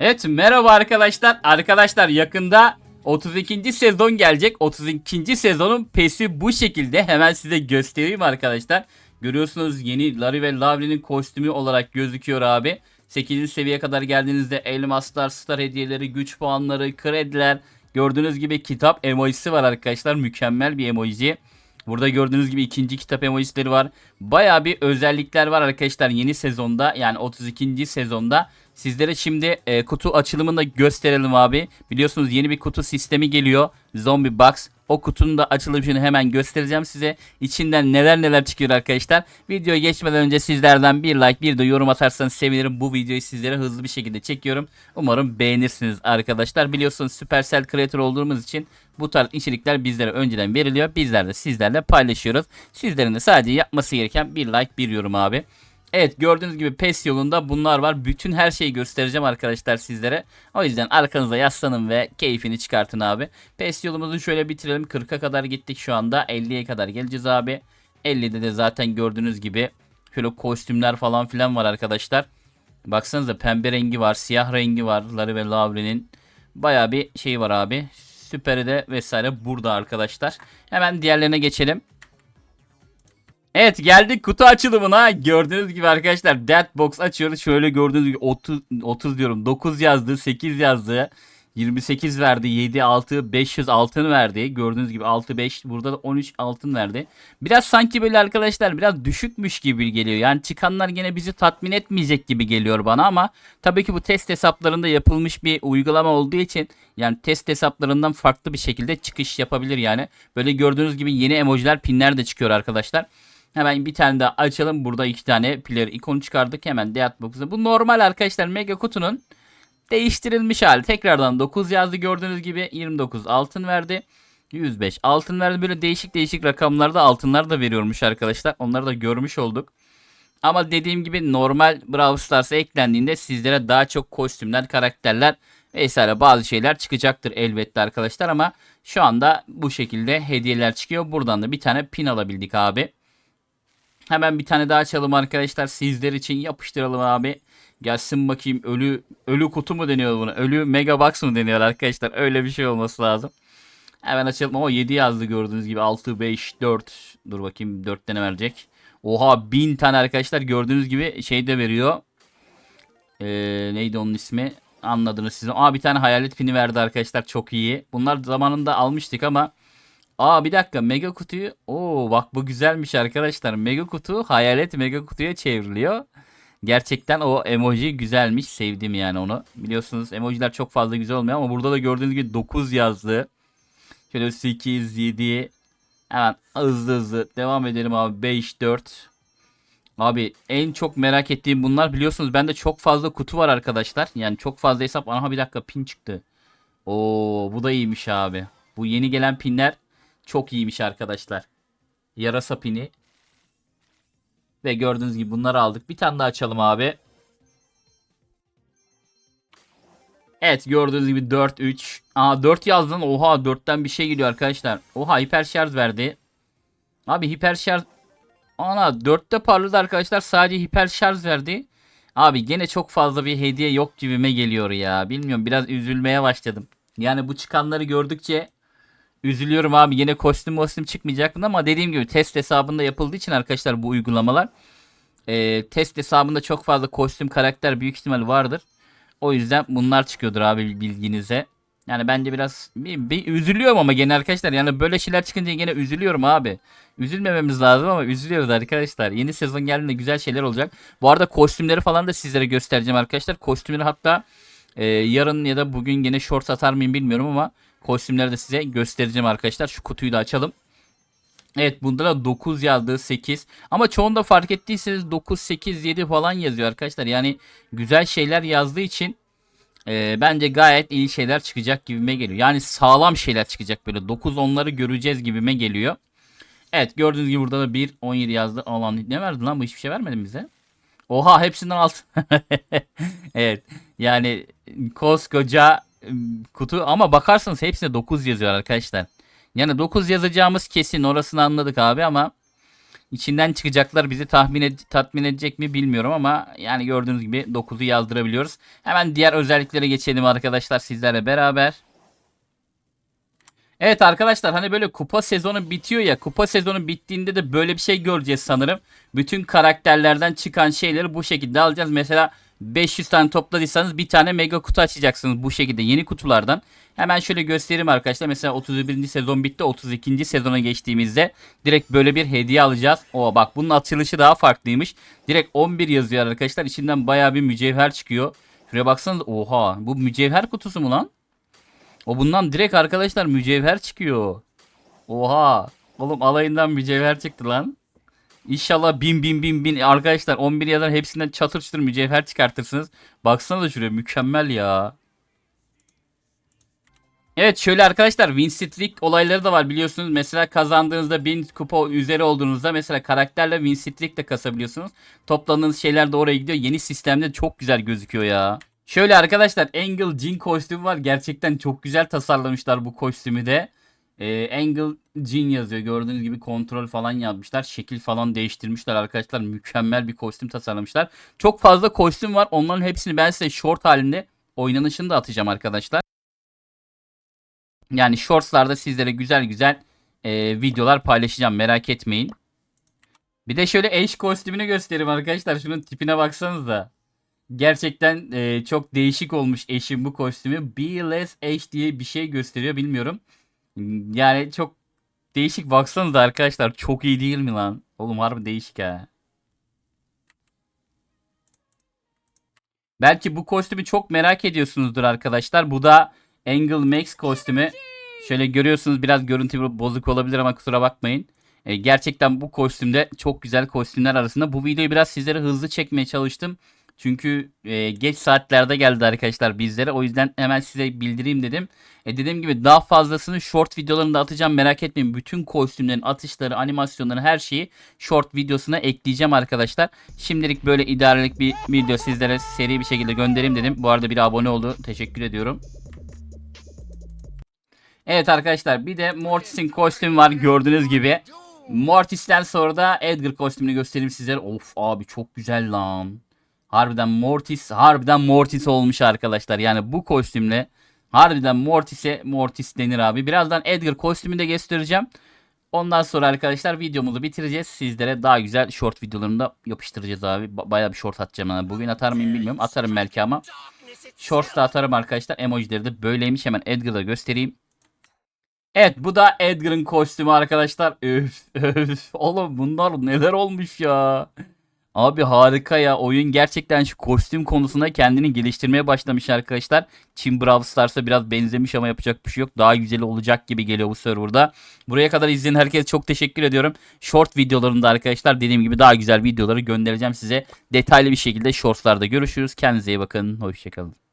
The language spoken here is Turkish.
Evet merhaba arkadaşlar. Arkadaşlar yakında 32. sezon gelecek. 32. sezonun pesi bu şekilde. Hemen size göstereyim arkadaşlar. Görüyorsunuz yeni Larry ve Lavly'nin kostümü olarak gözüküyor abi. 8. seviyeye kadar geldiğinizde elmaslar, star hediyeleri, güç puanları, krediler. Gördüğünüz gibi kitap emojisi var arkadaşlar. Mükemmel bir emoji. Burada gördüğünüz gibi ikinci kitap emojileri var. Baya bir özellikler var arkadaşlar yeni sezonda yani 32. sezonda. Sizlere şimdi e, kutu açılımını da gösterelim abi. Biliyorsunuz yeni bir kutu sistemi geliyor. Zombie Box. O kutunun da açılışını hemen göstereceğim size. İçinden neler neler çıkıyor arkadaşlar. Videoya geçmeden önce sizlerden bir like bir de yorum atarsanız sevinirim. Bu videoyu sizlere hızlı bir şekilde çekiyorum. Umarım beğenirsiniz arkadaşlar. Biliyorsunuz Supercell Creator olduğumuz için bu tarz içerikler bizlere önceden veriliyor. Bizler de sizlerle paylaşıyoruz. Sizlerin de sadece yapması gereken bir like bir yorum abi. Evet gördüğünüz gibi PES yolunda bunlar var. Bütün her şeyi göstereceğim arkadaşlar sizlere. O yüzden arkanıza yaslanın ve keyfini çıkartın abi. PES yolumuzu şöyle bitirelim. 40'a kadar gittik şu anda. 50'ye kadar geleceğiz abi. 50'de de zaten gördüğünüz gibi şöyle kostümler falan filan var arkadaşlar. Baksanıza pembe rengi var, siyah rengi var. Larry ve Lavry'nin baya bir şey var abi. Süperi de vesaire burada arkadaşlar. Hemen diğerlerine geçelim. Evet geldik kutu açılımına. Gördüğünüz gibi arkadaşlar Dead Box açıyoruz. Şöyle gördüğünüz gibi 30, 30 diyorum 9 yazdı 8 yazdı. 28 verdi 7 6 500 altın verdi. Gördüğünüz gibi 6 5 burada da 13 altın verdi. Biraz sanki böyle arkadaşlar biraz düşükmüş gibi geliyor. Yani çıkanlar gene bizi tatmin etmeyecek gibi geliyor bana ama tabii ki bu test hesaplarında yapılmış bir uygulama olduğu için yani test hesaplarından farklı bir şekilde çıkış yapabilir yani. Böyle gördüğünüz gibi yeni emojiler pinler de çıkıyor arkadaşlar. Hemen bir tane daha açalım. Burada iki tane player ikonu çıkardık. Hemen Death Box'a. Bu normal arkadaşlar Mega Kutu'nun değiştirilmiş hali. Tekrardan 9 yazdı gördüğünüz gibi. 29 altın verdi. 105 altın verdi. Böyle değişik değişik rakamlarda altınlar da veriyormuş arkadaşlar. Onları da görmüş olduk. Ama dediğim gibi normal Brawl Stars'a eklendiğinde sizlere daha çok kostümler, karakterler vesaire bazı şeyler çıkacaktır elbette arkadaşlar ama şu anda bu şekilde hediyeler çıkıyor. Buradan da bir tane pin alabildik abi. Hemen bir tane daha açalım arkadaşlar. Sizler için yapıştıralım abi. Gelsin bakayım ölü ölü kutu mu deniyor buna? Ölü mega box mu deniyor arkadaşlar? Öyle bir şey olması lazım. Hemen açalım. O 7 yazdı gördüğünüz gibi. 6, 5, 4. Dur bakayım 4 tane verecek. Oha 1000 tane arkadaşlar gördüğünüz gibi şey de veriyor. Ee, neydi onun ismi? Anladınız siz. Aa bir tane hayalet pini verdi arkadaşlar. Çok iyi. Bunlar zamanında almıştık ama Aa bir dakika mega kutuyu. Oo bak bu güzelmiş arkadaşlar. Mega kutu hayalet mega kutuya çevriliyor. Gerçekten o emoji güzelmiş. Sevdim yani onu. Biliyorsunuz emojiler çok fazla güzel olmuyor ama burada da gördüğünüz gibi 9 yazdı. Şöyle 8, 7. Hemen hızlı hızlı devam edelim abi. 5, 4. Abi en çok merak ettiğim bunlar biliyorsunuz bende çok fazla kutu var arkadaşlar. Yani çok fazla hesap. Aha bir dakika pin çıktı. Oo bu da iyiymiş abi. Bu yeni gelen pinler çok iyiymiş arkadaşlar. Yarasa pini. Ve gördüğünüz gibi bunları aldık. Bir tane daha açalım abi. Evet gördüğünüz gibi 4 3. Aa 4 yazdın. Oha 4'ten bir şey geliyor arkadaşlar. Oha hiper şarj verdi. Abi hiper şarj Ana 4'te parladı arkadaşlar. Sadece hiper şarj verdi. Abi gene çok fazla bir hediye yok gibime geliyor ya. Bilmiyorum biraz üzülmeye başladım. Yani bu çıkanları gördükçe üzülüyorum abi. Yine kostüm kostüm çıkmayacak ama dediğim gibi test hesabında yapıldığı için arkadaşlar bu uygulamalar. E, test hesabında çok fazla kostüm karakter büyük ihtimal vardır. O yüzden bunlar çıkıyordur abi bilginize. Yani bence biraz bir, bir üzülüyorum ama gene arkadaşlar yani böyle şeyler çıkınca gene üzülüyorum abi. Üzülmememiz lazım ama üzülüyoruz arkadaşlar. Yeni sezon geldiğinde güzel şeyler olacak. Bu arada kostümleri falan da sizlere göstereceğim arkadaşlar. Kostümleri hatta e, yarın ya da bugün gene short atar mıyım bilmiyorum ama kostümleri de size göstereceğim arkadaşlar. Şu kutuyu da açalım. Evet bunda da 9 yazdı 8 ama çoğunda fark ettiyseniz 9 8 7 falan yazıyor arkadaşlar. Yani güzel şeyler yazdığı için e, bence gayet iyi şeyler çıkacak gibime geliyor. Yani sağlam şeyler çıkacak böyle 9 onları göreceğiz gibime geliyor. Evet gördüğünüz gibi burada da 1 17 yazdı. Alan ne verdi lan bu hiçbir şey vermedi bize? Oha hepsinden alt. evet yani koskoca kutu ama bakarsanız hepsine 9 yazıyor arkadaşlar. Yani 9 yazacağımız kesin orasını anladık abi ama içinden çıkacaklar bizi tahmin ed- tatmin edecek mi bilmiyorum ama yani gördüğünüz gibi 9'u yazdırabiliyoruz. Hemen diğer özelliklere geçelim arkadaşlar sizlerle beraber. Evet arkadaşlar hani böyle kupa sezonu bitiyor ya kupa sezonu bittiğinde de böyle bir şey göreceğiz sanırım. Bütün karakterlerden çıkan şeyleri bu şekilde alacağız. Mesela 500 tane topladıysanız bir tane mega kutu açacaksınız bu şekilde yeni kutulardan. Hemen şöyle göstereyim arkadaşlar. Mesela 31. sezon bitti 32. sezona geçtiğimizde direkt böyle bir hediye alacağız. O bak bunun açılışı daha farklıymış. Direkt 11 yazıyor arkadaşlar. İçinden baya bir mücevher çıkıyor. Şuraya baksanız oha bu mücevher kutusu mu lan? O bundan direkt arkadaşlar mücevher çıkıyor. Oha. Oğlum alayından mücevher çıktı lan. İnşallah bin bin bin bin arkadaşlar 11 yazan hepsinden çatır çatır mücevher çıkartırsınız. Baksana da şuraya mükemmel ya. Evet şöyle arkadaşlar win streak olayları da var biliyorsunuz. Mesela kazandığınızda 1000 kupa üzeri olduğunuzda mesela karakterle win streak de kasabiliyorsunuz. Topladığınız şeyler de oraya gidiyor. Yeni sistemde çok güzel gözüküyor ya. Şöyle arkadaşlar Angle Jin kostümü var. Gerçekten çok güzel tasarlamışlar bu kostümü de. Ee, Angle Jin yazıyor. Gördüğünüz gibi kontrol falan yapmışlar. Şekil falan değiştirmişler arkadaşlar. Mükemmel bir kostüm tasarlamışlar. Çok fazla kostüm var. Onların hepsini ben size short halinde oynanışını da atacağım arkadaşlar. Yani shortslarda sizlere güzel güzel e, videolar paylaşacağım. Merak etmeyin. Bir de şöyle eş kostümünü göstereyim arkadaşlar. Şunun tipine baksanıza. Gerçekten e, çok değişik olmuş eşin bu kostümü. Be Less H diye bir şey gösteriyor bilmiyorum. Yani çok değişik baksanıza arkadaşlar. Çok iyi değil mi lan? Oğlum harbi değişik ha. Belki bu kostümü çok merak ediyorsunuzdur arkadaşlar. Bu da Angle Max kostümü. Şöyle görüyorsunuz biraz görüntü bozuk olabilir ama kusura bakmayın. E, gerçekten bu kostümde çok güzel kostümler arasında. Bu videoyu biraz sizlere hızlı çekmeye çalıştım. Çünkü e, geç saatlerde geldi arkadaşlar bizlere. O yüzden hemen size bildireyim dedim. E, dediğim gibi daha fazlasını short videolarında atacağım. Merak etmeyin. Bütün kostümlerin atışları, animasyonları her şeyi short videosuna ekleyeceğim arkadaşlar. Şimdilik böyle idarelik bir video sizlere seri bir şekilde göndereyim dedim. Bu arada bir abone oldu. Teşekkür ediyorum. Evet arkadaşlar bir de Mortis'in kostümü var gördüğünüz gibi. Mortis'ten sonra da Edgar kostümünü göstereyim sizlere. Of abi çok güzel lan. Harbiden Mortis, harbiden Mortis olmuş arkadaşlar. Yani bu kostümle harbiden Mortis'e Mortis denir abi. Birazdan Edgar kostümünü de göstereceğim. Ondan sonra arkadaşlar videomuzu bitireceğiz. Sizlere daha güzel short videolarını da yapıştıracağız abi. Ba- Bayağı bir short atacağım. Yani bugün atar mıyım bilmiyorum. Atarım belki ama. Shorts da atarım arkadaşlar. Emojileri de böyleymiş. Hemen Edgar'da göstereyim. Evet bu da Edgar'ın kostümü arkadaşlar. Öf öf. Oğlum bunlar neler olmuş ya. Abi harika ya. Oyun gerçekten şu kostüm konusunda kendini geliştirmeye başlamış arkadaşlar. Çin Brawl Stars'a biraz benzemiş ama yapacak bir şey yok. Daha güzeli olacak gibi geliyor bu serverda. Buraya kadar izleyen herkese çok teşekkür ediyorum. Short videolarında arkadaşlar dediğim gibi daha güzel videoları göndereceğim size. Detaylı bir şekilde shortslarda görüşürüz. Kendinize iyi bakın. Hoşçakalın.